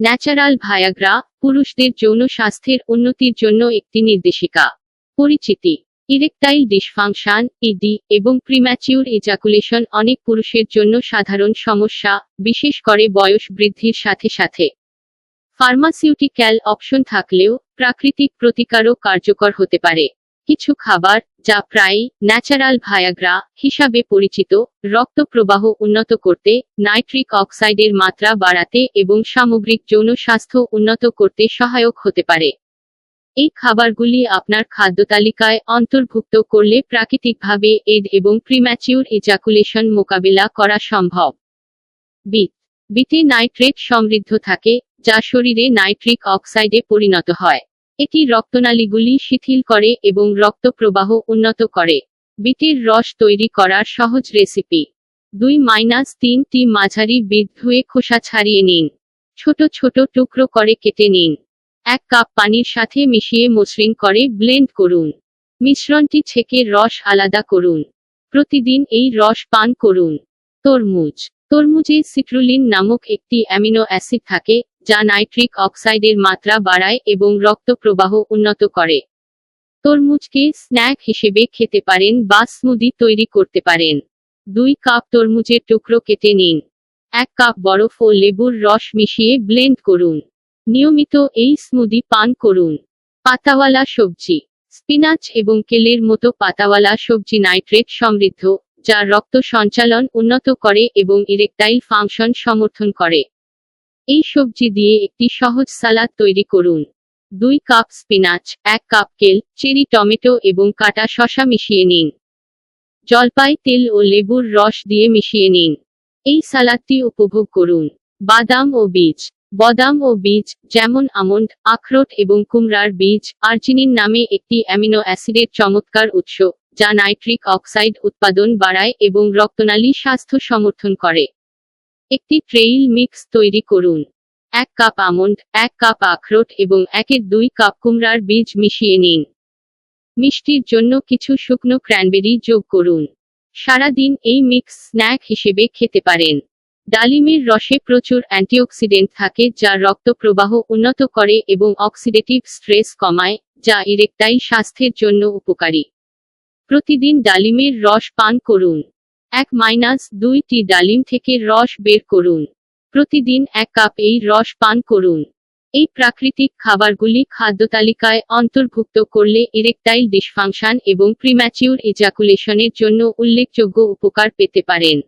Natural Viagra, পুরুষদের যৌন স্বাস্থ্যের উন্নতির জন্য একটি নির্দেশিকা। পরিচিতি। ইরেকটাইল ডিসফাংশন ইডি এবং প্রিম্যাচিউর এজাকুলেশন অনেক পুরুষের জন্য সাধারণ সমস্যা, বিশেষ করে বয়স বৃদ্ধির সাথে সাথে। ফার্মাসিউটিক্যাল অপশন থাকলেও, প্রাকৃতিক প্রতিকারও কার্যকর হতে পারে। কিছু খাবার, যা প্রায়ই ন্যাচারাল ভায়াগ্রা হিসাবে পরিচিত রক্ত প্রবাহ উন্নত করতে, নাইট্রিক অক্সাইডের মাত্রা বাড়াতে এবং সামগ্রিক যৌন স্বাস্থ্য উন্নত করতে সহায়ক হতে পারে। এই খাবারগুলি আপনার খাদ্য তালিকায় অন্তর্ভুক্ত করলে প্রাকৃতিকভাবে এড এবং প্রিম্যাচিউর এজাকুলেশন মোকাবিলা করা সম্ভব। বিট বিটে নাইট্রেট সমৃদ্ধ থাকে, যা শরীরে নাইট্রিক অক্সাইডে পরিণত হয়। এটি রক্তনালীগুলি শিথিল করে এবং রক্ত প্রবাহ উন্নত করে। বিটের রস তৈরি করার সহজ রেসিপি। দুই মাইনাস তিনটি মাঝারি বিট ধুয়ে খোসা ছাড়িয়ে নিন। ছোট ছোট টুকরো করে কেটে নিন। এক কাপ পানির সাথে মিশিয়ে মসৃণ করে ব্লেন্ড করুন। মিশ্রণটি ছেঁকে রস আলাদা করুন। প্রতিদিন এই রস পান করুন। তরমুজ। তরমুজে সিট্রুলিন নামক একটি অ্যামিনো অ্যাসিড থাকে যা নাইট্রিক অক্সাইডের মাত্রা বাড়ায় এবং রক্ত প্রবাহ উন্নত করে। তরমুজকে স্ন্যাক হিসেবে খেতে পারেন বা স্মুদি তৈরি করতে পারেন। দুই কাপ তরমুজের টুকরো কেটে নিন। এক কাপ বরফ ও লেবুর রস মিশিয়ে ব্লেন্ড করুন। নিয়মিত এই স্মুদি পান করুন। পাতাওয়ালা সবজি। স্পিনাচ এবং কেলের মতো পাতাওয়ালা সবজি নাইট্রেট সমৃদ্ধ, যা রক্ত সঞ্চালন উন্নত করে এবং ইরেকটাইল ফাংশন সমর্থন করে। এই সবজি দিয়ে একটি সহজ সালাদ তৈরি করুন। দুই কাপ স্পিনাচ, এক কাপ কেল, চেরি টমেটো এবং কাটা শসা মিশিয়ে নিন। জলপাই, তেল ও লেবুর রস দিয়ে মিশিয়ে নিন। এই সালাদটি উপভোগ করুন। বাদাম ও বীজ। বদাম ও বীজ যেমন আমন্ড, আখরোট এবং কুমড়ার বীজ, আর্জিনিন নামে একটি অ্যামিনো অ্যাসিডের চমৎকার উৎস, যা নাইট্রিক অক্সাইড উৎপাদন বাড়ায় এবং রক্তনালী স্বাস্থ্য সমর্থন করে। একটি ট্রেইল মিক্স তৈরি করুন। এক কাপ আমন্ড, এক কাপ আখরোট এবং একের দুই কাপ কুমড়ার বীজ মিশিয়ে নিন। মিষ্টির জন্য কিছু শুকনো ক্র্যানবেরি যোগ করুন। সারাদিন এই মিক্স স্ন্যাক হিসেবে খেতে পারেন। ডালিমের রসে প্রচুর অ্যান্টিঅক্সিডেন্ট থাকে যা রক্ত প্রবাহ উন্নত করে এবং অক্সিডেটিভ স্ট্রেস কমায়, যা ইরেকটাইল স্বাস্থ্যের জন্য উপকারী। প্রতিদিন ডালিমের রস পান করুন। এক মাইনাস দুইটি ডালিম থেকে রস বের করুন। প্রতিদিন এক কাপ এই রস পান করুন। এই প্রাকৃতিক খাবারগুলি খাদ্য তালিকায় অন্তর্ভুক্ত করলে ইরেকটাইল ডিসফাংশন এবং প্রিম্যাচিউর এজাকুলেশনের জন্য উল্লেখযোগ্য উপকার পেতে পারেন।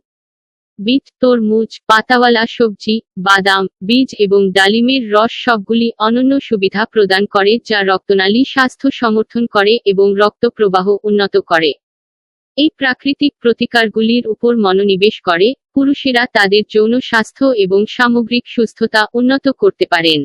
বিট, তরমুজ, পাতাওয়ালা সবজি, বাদাম, বীজ এবং ডালিমের রস সবগুলি অনন্য সুবিধা প্রদান করে যা রক্তনালী স্বাস্থ্য সমর্থন করে এবং রক্ত প্রবাহ উন্নত করে। এই প্রাকৃতিক প্রতিকারগুলির উপর মনোনিবেশ করে, পুরুষেরা তাদের যৌন স্বাস্থ্য এবং সামগ্রিক সুস্থতা উন্নত করতে পারেন।